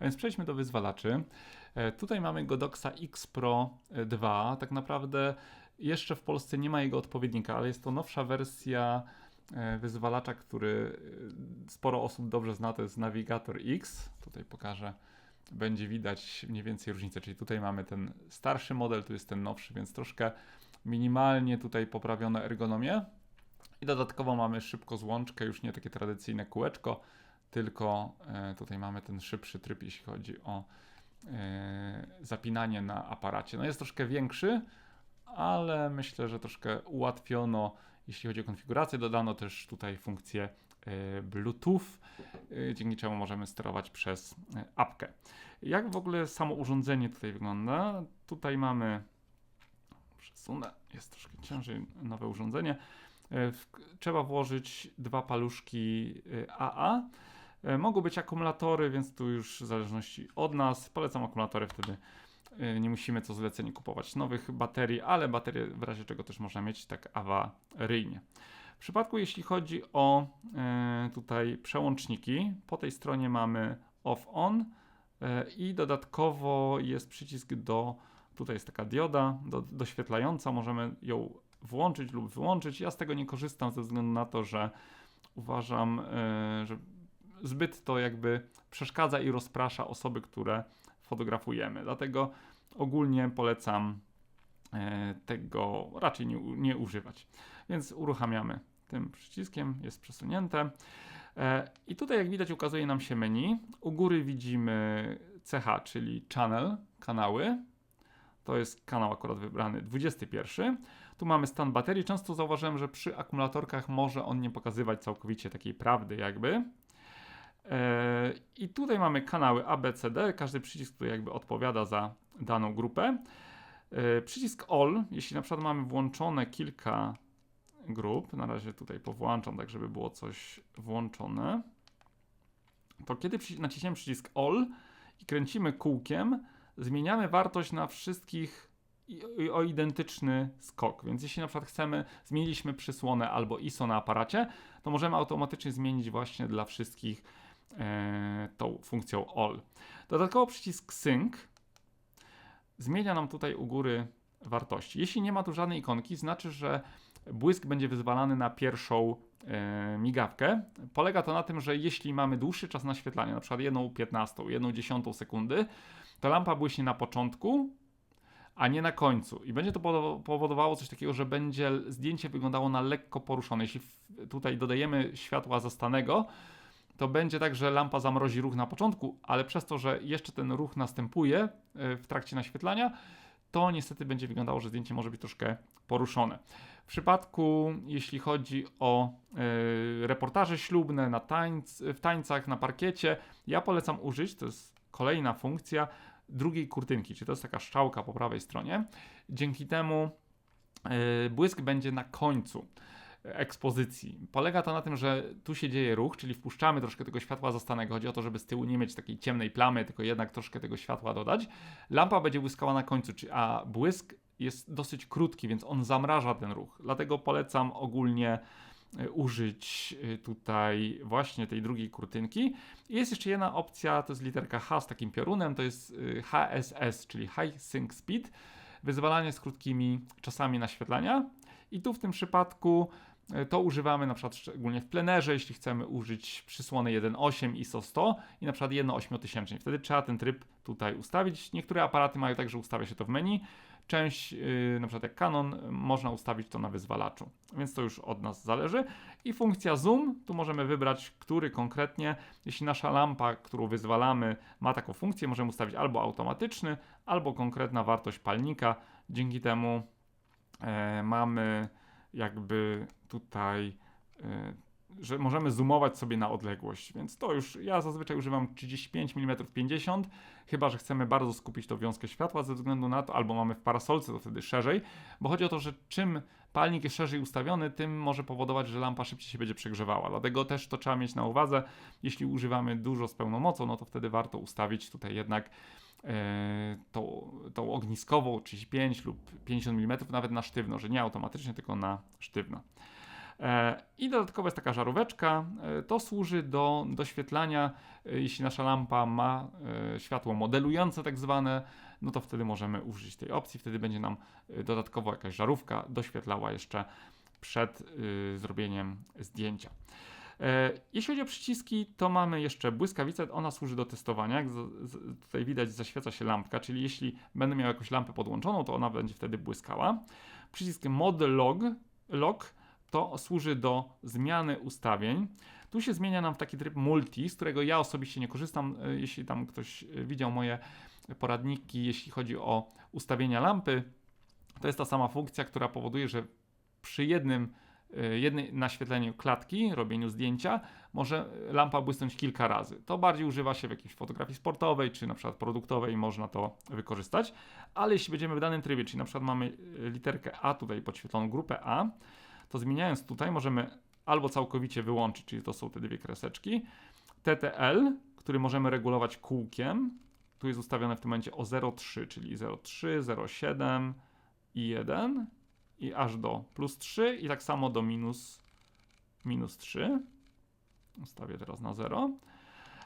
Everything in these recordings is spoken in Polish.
A więc przejdźmy do wyzwalaczy. E, tutaj mamy Godoxa X Pro 2. Tak naprawdę jeszcze w Polsce nie ma jego odpowiednika, ale jest to nowsza wersja e, wyzwalacza, który e, sporo osób dobrze zna, to jest Navigator X. Tutaj pokażę, będzie widać mniej więcej różnicę, czyli tutaj mamy ten starszy model, tu jest ten nowszy, więc troszkę minimalnie tutaj poprawione ergonomię. I dodatkowo mamy szybko złączkę, już nie takie tradycyjne kółeczko, tylko e, tutaj mamy ten szybszy tryb, jeśli chodzi o zapinanie na aparacie. No jest troszkę większy, ale myślę, że troszkę ułatwiono, jeśli chodzi o konfigurację. Dodano też tutaj funkcję e, Bluetooth, e, dzięki czemu możemy sterować przez e, apkę. Jak w ogóle samo urządzenie tutaj wygląda? Tutaj mamy, przesunę, jest troszkę ciężej, nowe urządzenie. Trzeba włożyć dwa paluszki AA. Mogą być akumulatory, więc tu już w zależności od nas. Polecam akumulatory wtedy Y, nie musimy co zlecenie kupować nowych baterii, ale baterie w razie czego też można mieć tak awaryjnie. W przypadku jeśli chodzi o y, tutaj przełączniki, po tej stronie mamy off-on i dodatkowo jest przycisk do, tutaj jest taka dioda do, doświetlająca, możemy ją włączyć lub wyłączyć. Ja z tego nie korzystam ze względu na to, że uważam, że zbyt to jakby przeszkadza i rozprasza osoby, które fotografujemy. Dlatego ogólnie polecam e, tego raczej nie, nie używać. Więc uruchamiamy tym przyciskiem, jest przesunięte. E, I tutaj, jak widać, ukazuje nam się menu. U góry widzimy CH, czyli channel, kanały. To jest kanał akurat wybrany 21. Tu mamy stan baterii. Często zauważyłem, że przy akumulatorkach może on nie pokazywać całkowicie takiej prawdy, jakby. E, I tutaj mamy kanały ABCD, każdy przycisk tu jakby odpowiada za daną grupę. E, przycisk All, jeśli na przykład mamy włączone kilka grup, na razie tutaj powłączam, tak żeby było coś włączone, to kiedy naciśniemy przycisk All i kręcimy kółkiem, zmieniamy wartość na wszystkich o identyczny skok. Więc jeśli na przykład chcemy, zmieniliśmy przysłonę albo ISO na aparacie, to możemy automatycznie zmienić właśnie dla wszystkich tą funkcją all. Dodatkowo przycisk sync zmienia nam tutaj u góry wartości. Jeśli nie ma tu żadnej ikonki, znaczy, że błysk będzie wyzwalany na pierwszą e, migawkę. Polega to na tym, że jeśli mamy dłuższy czas naświetlania, na przykład 1,15, 1,10 sekundy, to lampa błyśnie na początku, a nie na końcu. I będzie to powodowało coś takiego, że będzie zdjęcie wyglądało na lekko poruszone. Jeśli tutaj dodajemy światła zastanego, to będzie tak, że lampa zamrozi ruch na początku, ale przez to, że jeszcze ten ruch następuje e, w trakcie naświetlania, to niestety będzie wyglądało, że zdjęcie może być troszkę poruszone. W przypadku, jeśli chodzi o y, reportaże ślubne na tańc, w tańcach, na parkiecie, ja polecam użyć, to jest kolejna funkcja, drugiej kurtynki, czyli to jest taka szczałka po prawej stronie. Dzięki temu y, błysk będzie na końcu ekspozycji. Polega to na tym, że tu się dzieje ruch, czyli wpuszczamy troszkę tego światła zastanego. Chodzi o to, żeby z tyłu nie mieć takiej ciemnej plamy, tylko jednak troszkę tego światła dodać. Lampa będzie błyskała na końcu, a błysk jest dosyć krótki, więc on zamraża ten ruch. Dlatego polecam ogólnie e, użyć e, tutaj właśnie tej drugiej kurtynki. I jest jeszcze jedna opcja, to jest literka H z takim piorunem, to jest HSS, czyli High Sync Speed, wyzwalanie z krótkimi czasami naświetlania. I tu w tym przypadku E, to używamy na przykład szczególnie w plenerze, jeśli chcemy użyć przysłony 1.8 ISO 100 i na przykład 1.8000. Wtedy trzeba ten tryb tutaj ustawić. Niektóre aparaty mają także ustawia się to w menu. Część, yy, na przykład jak Canon, można ustawić to na wyzwalaczu, więc to już od nas zależy. I funkcja zoom, tu możemy wybrać, który konkretnie, jeśli nasza lampa, którą wyzwalamy, ma taką funkcję, możemy ustawić albo automatyczny, albo konkretna wartość palnika. Dzięki temu yy, mamy jakby tutaj, e, że możemy zoomować sobie na odległość, więc to już, ja zazwyczaj używam 35 mm 50, chyba, że chcemy bardzo skupić tą wiązkę światła ze względu na to, albo mamy w parasolce, to wtedy szerzej, bo chodzi o to, że czym palnik jest szerzej ustawiony, tym może powodować, że lampa szybciej się będzie przegrzewała. Dlatego też to trzeba mieć na uwadze. Jeśli używamy dużo z pełną mocą, no to wtedy warto ustawić tutaj jednak E, tą, tą ogniskową 35 lub 50 mm nawet na sztywno, że nie automatycznie, tylko na sztywno. E, I dodatkowo jest taka żaróweczka. E, to służy do doświetlania, e, jeśli nasza lampa ma światło modelujące tak zwane, no to wtedy możemy użyć tej opcji. Wtedy będzie nam dodatkowo jakaś żarówka doświetlała jeszcze przed zrobieniem zdjęcia. Jeśli chodzi o przyciski, to mamy jeszcze błyskawicę, ona służy do testowania. Jak tutaj widać, zaświeca się lampka, czyli jeśli będę miał jakąś lampę podłączoną, to ona będzie wtedy błyskała. Przycisk Mode Log, log to służy do zmiany ustawień. Tu się zmienia nam w taki tryb multi, z którego ja osobiście nie korzystam. E, Jeśli tam ktoś e, widział moje poradniki, jeśli chodzi o ustawienia lampy, to jest ta sama funkcja, która powoduje, że przy jednym jednej naświetleniu klatki, robieniu zdjęcia, może lampa błysnąć kilka razy. To bardziej używa się w jakiejś fotografii sportowej, czy na przykład produktowej, można to wykorzystać. Ale jeśli będziemy w danym trybie, czyli na przykład mamy literkę A tutaj podświetloną, grupę A, to zmieniając tutaj możemy albo całkowicie wyłączyć, czyli to są te dwie kreseczki, TTL, który możemy regulować kółkiem, tu jest ustawione w tym momencie o 0,3, czyli 0,3, 0,7 i 1 i aż do plus 3 i tak samo do minus, minus 3. Ustawię teraz na 0.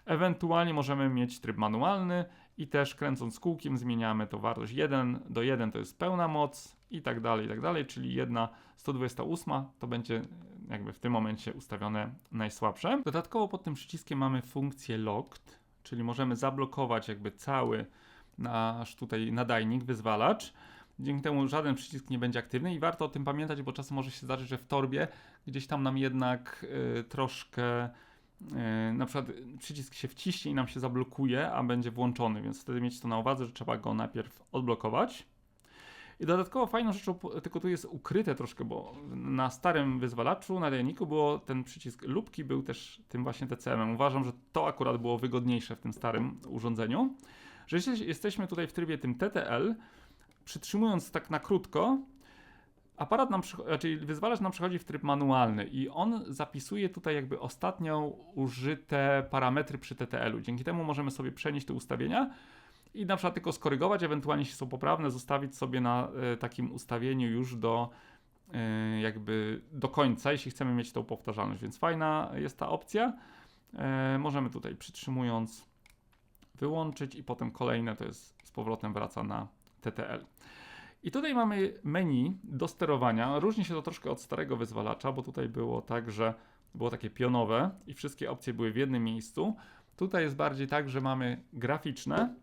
Ewentualnie możemy mieć tryb manualny i też kręcąc kółkiem zmieniamy to wartość 1 do 1 to jest pełna moc i tak dalej, i tak dalej, czyli 1 128 to będzie jakby w tym momencie ustawione najsłabsze. Dodatkowo pod tym przyciskiem mamy funkcję locked, czyli możemy zablokować jakby cały nasz tutaj nadajnik, wyzwalacz. Dzięki temu żaden przycisk nie będzie aktywny i warto o tym pamiętać, bo czasem może się zdarzyć, że w torbie gdzieś tam nam jednak y, troszkę na przykład przycisk się wciśnie i nam się zablokuje, a będzie włączony, więc wtedy mieć to na uwadze, że trzeba go najpierw odblokować. I dodatkowo fajną rzeczą, tylko tu jest ukryte troszkę, bo na starym wyzwalaczu, na nadajniku było ten przycisk lubki, był też tym właśnie TCM-em. Uważam, że to akurat było wygodniejsze w tym starym urządzeniu. Że jesteśmy tutaj w trybie tym TTL, przytrzymując tak na krótko, aparat nam, czyli wyzwalacz nam przechodzi w tryb manualny i on zapisuje tutaj jakby ostatnio użyte parametry przy TTL-u. Dzięki temu możemy sobie przenieść te ustawienia i na przykład tylko skorygować, ewentualnie jeśli są poprawne, zostawić sobie na y, takim ustawieniu już do y, jakby do końca, jeśli chcemy mieć tą powtarzalność, więc fajna jest ta opcja. Y, możemy tutaj przytrzymując wyłączyć i potem kolejne to jest z powrotem wraca na TTL. I tutaj mamy menu do sterowania. Różni się to troszkę od starego wyzwalacza, bo tutaj było tak, że było takie pionowe i wszystkie opcje były w jednym miejscu. Tutaj jest bardziej tak, że mamy graficzne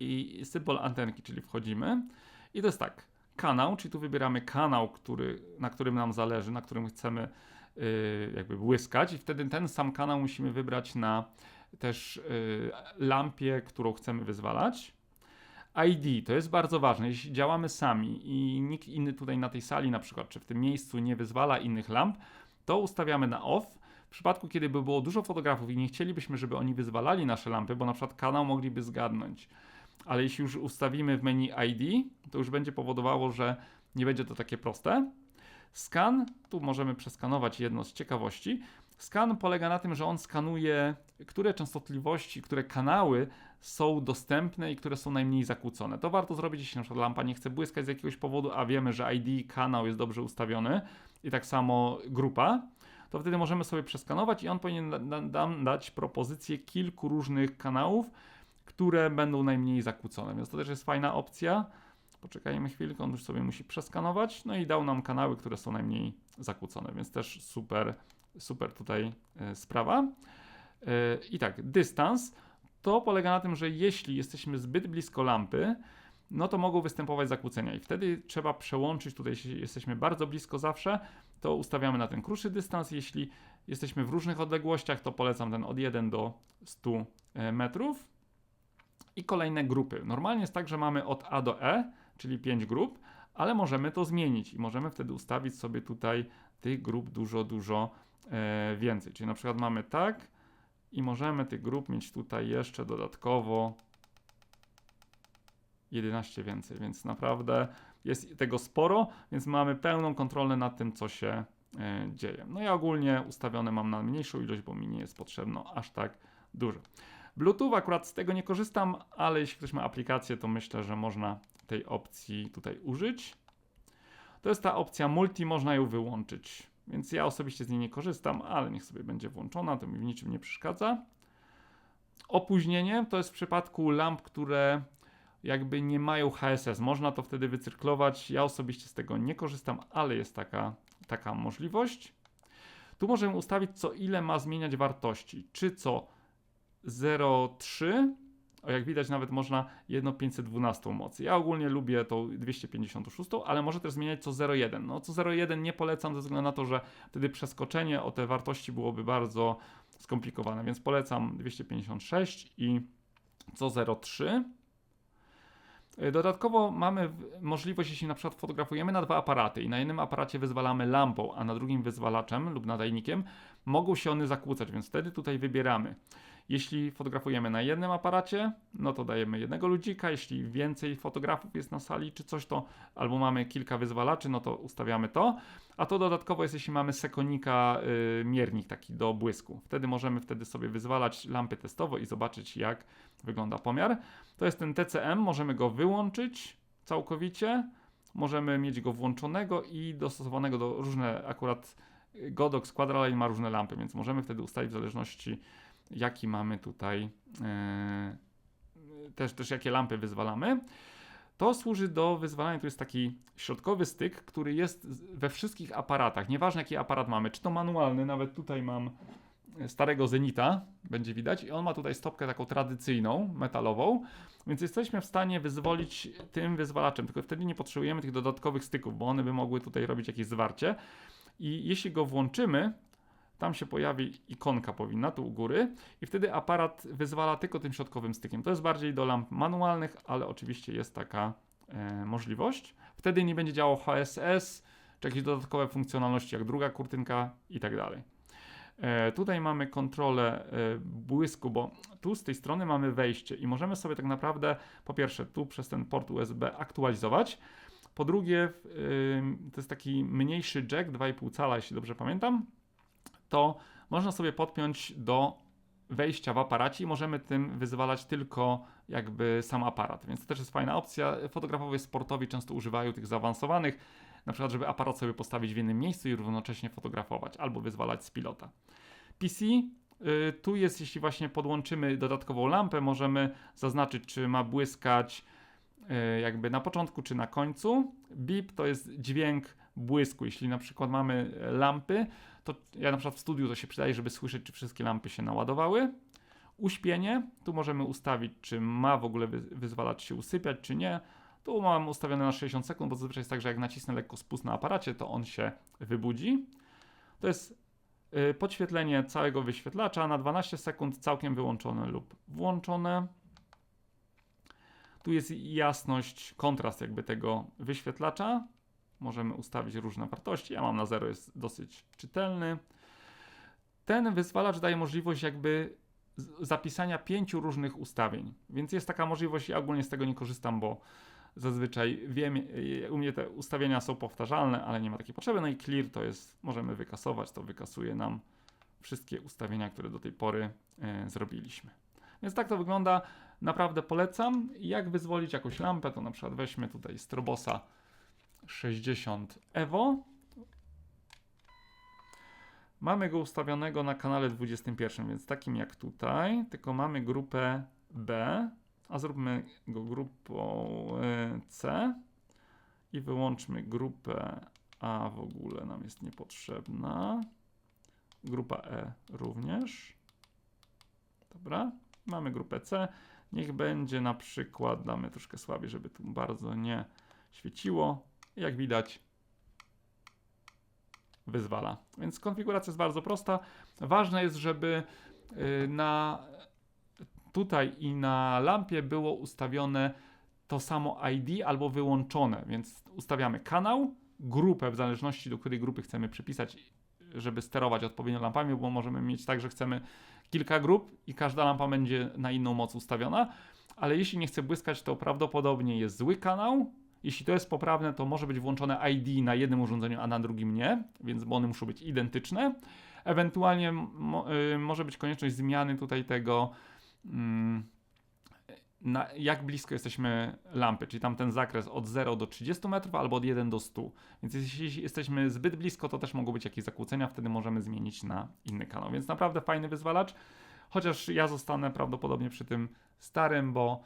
i symbol antenki, czyli wchodzimy. I to jest tak, kanał, czyli tu wybieramy kanał, który, na którym nam zależy, na którym chcemy yy, jakby błyskać i wtedy ten sam kanał musimy wybrać na też yy, lampie, którą chcemy wyzwalać. ID to jest bardzo ważne. Jeśli działamy sami i nikt inny tutaj na tej sali, na przykład, czy w tym miejscu nie wyzwala innych lamp, to ustawiamy na off. W przypadku, kiedy by było dużo fotografów i nie chcielibyśmy, żeby oni wyzwalali nasze lampy, bo na przykład kanał mogliby zgadnąć. Ale jeśli już ustawimy w menu ID, to już będzie powodowało, że nie będzie to takie proste. Scan, tu możemy przeskanować jedno z ciekawości. Skan polega na tym, że on skanuje, które częstotliwości, które kanały są dostępne i które są najmniej zakłócone. To warto zrobić, jeśli przykład lampa nie chce błyskać z jakiegoś powodu, a wiemy, że ID kanał jest dobrze ustawiony i tak samo grupa, to wtedy możemy sobie przeskanować i on powinien nam dać propozycję kilku różnych kanałów, które będą najmniej zakłócone. Więc to też jest fajna opcja. Poczekajmy chwilkę, on już sobie musi przeskanować. No i dał nam kanały, które są najmniej zakłócone, więc też super, super tutaj y, sprawa. Y, I tak, dystans to polega na tym, że jeśli jesteśmy zbyt blisko lampy, no to mogą występować zakłócenia i wtedy trzeba przełączyć, tutaj jeśli jesteśmy bardzo blisko zawsze, to ustawiamy na ten krótszy dystans, jeśli jesteśmy w różnych odległościach, to polecam ten od 1 do 100 e, metrów. I kolejne grupy. Normalnie jest tak, że mamy od A do E, czyli 5 grup, ale możemy to zmienić i możemy wtedy ustawić sobie tutaj tych grup dużo, dużo e, więcej. Czyli na przykład mamy tak, i możemy tych grup mieć tutaj jeszcze dodatkowo 11 więcej, więc naprawdę jest tego sporo, więc mamy pełną kontrolę nad tym, co się e, dzieje. No ja ogólnie ustawione mam na mniejszą ilość, bo mi nie jest potrzebno aż tak dużo. Bluetooth akurat z tego nie korzystam, ale jeśli ktoś ma aplikację, to myślę, że można tej opcji tutaj użyć. To jest ta opcja multi, można ją wyłączyć więc ja osobiście z niej nie korzystam, ale niech sobie będzie włączona, to mi w niczym nie przeszkadza. Opóźnienie to jest w przypadku lamp, które jakby nie mają HSS. Można to wtedy wycyrklować. Ja osobiście z tego nie korzystam, ale jest taka, taka możliwość. Tu możemy ustawić, co ile ma zmieniać wartości. Czy co 0,3 o, jak widać, nawet można 1,512 mocy. Ja ogólnie lubię tą 256, ale może też zmieniać co 0,1. No, co 0,1 nie polecam ze względu na to, że wtedy przeskoczenie o te wartości byłoby bardzo skomplikowane, więc polecam 256 i co 0,3. Dodatkowo mamy możliwość, jeśli na przykład fotografujemy na dwa aparaty i na jednym aparacie wyzwalamy lampą, a na drugim wyzwalaczem lub nadajnikiem, mogą się one zakłócać, więc wtedy tutaj wybieramy. Jeśli fotografujemy na jednym aparacie, no to dajemy jednego ludzika. Jeśli więcej fotografów jest na sali czy coś, to albo mamy kilka wyzwalaczy, no to ustawiamy to. A to dodatkowo jest, jeśli mamy sekonika y, miernik taki do błysku. Wtedy możemy wtedy sobie wyzwalać lampy testowo i zobaczyć, jak wygląda pomiar. To jest ten TCM, możemy go wyłączyć całkowicie. Możemy mieć go włączonego i dostosowanego do różne akurat Godox Quadraline ma różne lampy, więc możemy wtedy ustawić w zależności jaki mamy tutaj, e, też, też jakie lampy wyzwalamy. To służy do wyzwalania, to jest taki środkowy styk, który jest we wszystkich aparatach, nieważne jaki aparat mamy, czy to manualny, nawet tutaj mam starego Zenita, będzie widać, i on ma tutaj stopkę taką tradycyjną, metalową, więc jesteśmy w stanie wyzwolić tym wyzwalaczem, tylko wtedy nie potrzebujemy tych dodatkowych styków, bo one by mogły tutaj robić jakieś zwarcie. I jeśli go włączymy, tam się pojawi ikonka powinna tu u góry i wtedy aparat wyzwala tylko tym środkowym stykiem. To jest bardziej do lamp manualnych, ale oczywiście jest taka e, możliwość. Wtedy nie będzie działał HSS, czy jakieś dodatkowe funkcjonalności jak druga kurtynka i tak dalej. E, tutaj mamy kontrolę e, błysku, bo tu z tej strony mamy wejście i możemy sobie tak naprawdę po pierwsze tu przez ten port USB aktualizować. Po drugie, to jest taki mniejszy jack 2,5 cala, jeśli dobrze pamiętam to można sobie podpiąć do wejścia w aparacie i możemy tym wyzwalać tylko jakby sam aparat, więc to też jest fajna opcja. Fotografowie sportowi często używają tych zaawansowanych, na przykład żeby aparat sobie postawić w jednym miejscu i równocześnie fotografować albo wyzwalać z pilota. PC y, tu jest, jeśli właśnie podłączymy dodatkową lampę, możemy zaznaczyć, czy ma błyskać y, jakby na początku, czy na końcu. Beep to jest dźwięk błysku. Jeśli na przykład mamy lampy, to ja na przykład w studiu to się przydaje, żeby słyszeć, czy wszystkie lampy się naładowały. Uśpienie, tu możemy ustawić, czy ma w ogóle wyzwalać się usypiać, czy nie. Tu mam ustawione na 60 sekund, bo zazwyczaj jest tak, że jak nacisnę lekko spust na aparacie, to on się wybudzi. To jest y, podświetlenie całego wyświetlacza na 12 sekund, całkiem wyłączone lub włączone. Tu jest jasność, kontrast jakby tego wyświetlacza. Możemy ustawić różne wartości. Ja mam na 0, jest dosyć czytelny. Ten wyzwalacz daje możliwość jakby zapisania pięciu różnych ustawień, więc jest taka możliwość. Ja ogólnie z tego nie korzystam, bo zazwyczaj wiem, u mnie te ustawienia są powtarzalne, ale nie ma takiej potrzeby. No i clear to jest, możemy wykasować, to wykasuje nam wszystkie ustawienia, które do tej pory e, zrobiliśmy. Więc tak to wygląda. Naprawdę polecam. Jak wyzwolić jakąś lampę, to na przykład weźmy tutaj strobosa 60 Evo. Mamy go ustawionego na kanale 21, więc takim jak tutaj, tylko mamy grupę B, a zróbmy go grupą e, C i wyłączmy grupę A w ogóle nam jest niepotrzebna. Grupa E również. Dobra, mamy grupę C. Niech będzie na przykład, damy troszkę słabiej, żeby tu bardzo nie świeciło jak widać wyzwala. Więc konfiguracja jest bardzo prosta. Ważne jest, żeby y, na tutaj i na lampie było ustawione to samo ID albo wyłączone, więc ustawiamy kanał, grupę w zależności do której grupy chcemy przypisać, żeby sterować odpowiednio lampami, bo możemy mieć tak, że chcemy kilka grup i każda lampa będzie na inną moc ustawiona, ale jeśli nie chce błyskać, to prawdopodobnie jest zły kanał, jeśli to jest poprawne, to może być włączone ID na jednym urządzeniu, a na drugim nie, więc bo one muszą być identyczne. Ewentualnie mo, y, może być konieczność zmiany tutaj tego na, jak blisko jesteśmy lampy, czyli tam ten zakres od 0 do 30 metrów albo od 1 do 100. Więc jeśli jesteśmy zbyt blisko, to też mogą być jakieś zakłócenia, wtedy możemy zmienić na inny kanał. Więc naprawdę fajny wyzwalacz, chociaż ja zostanę prawdopodobnie przy tym starym, bo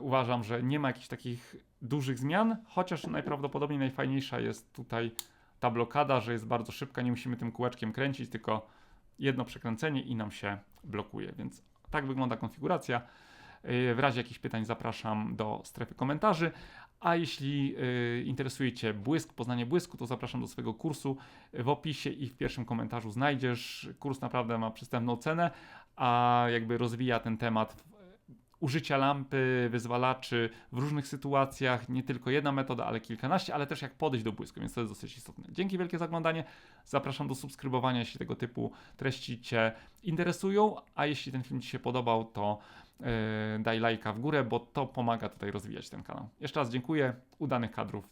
uważam, że nie ma jakichś takich dużych zmian, chociaż najprawdopodobniej najfajniejsza jest tutaj ta blokada, że jest bardzo szybka, nie musimy tym kółeczkiem kręcić, tylko jedno przekręcenie i nam się blokuje. Więc tak wygląda konfiguracja. Yy, W razie jakichś pytań zapraszam do strefy komentarzy. A jeśli yy, interesuje Cię błysk, poznanie błysku, to zapraszam do swojego kursu. W opisie i w pierwszym komentarzu znajdziesz. Kurs naprawdę ma przystępną cenę, a jakby rozwija ten temat użycia lampy, wyzwalaczy w różnych sytuacjach, nie tylko jedna metoda, ale kilkanaście, ale też jak podejść do błysku, więc to jest dosyć istotne. Dzięki wielkie za oglądanie. Zapraszam do subskrybowania, jeśli tego typu treści Cię interesują, a jeśli ten film Ci się podobał, to yy, daj lajka w górę, bo to pomaga tutaj rozwijać ten kanał. Jeszcze raz dziękuję, udanych kadrów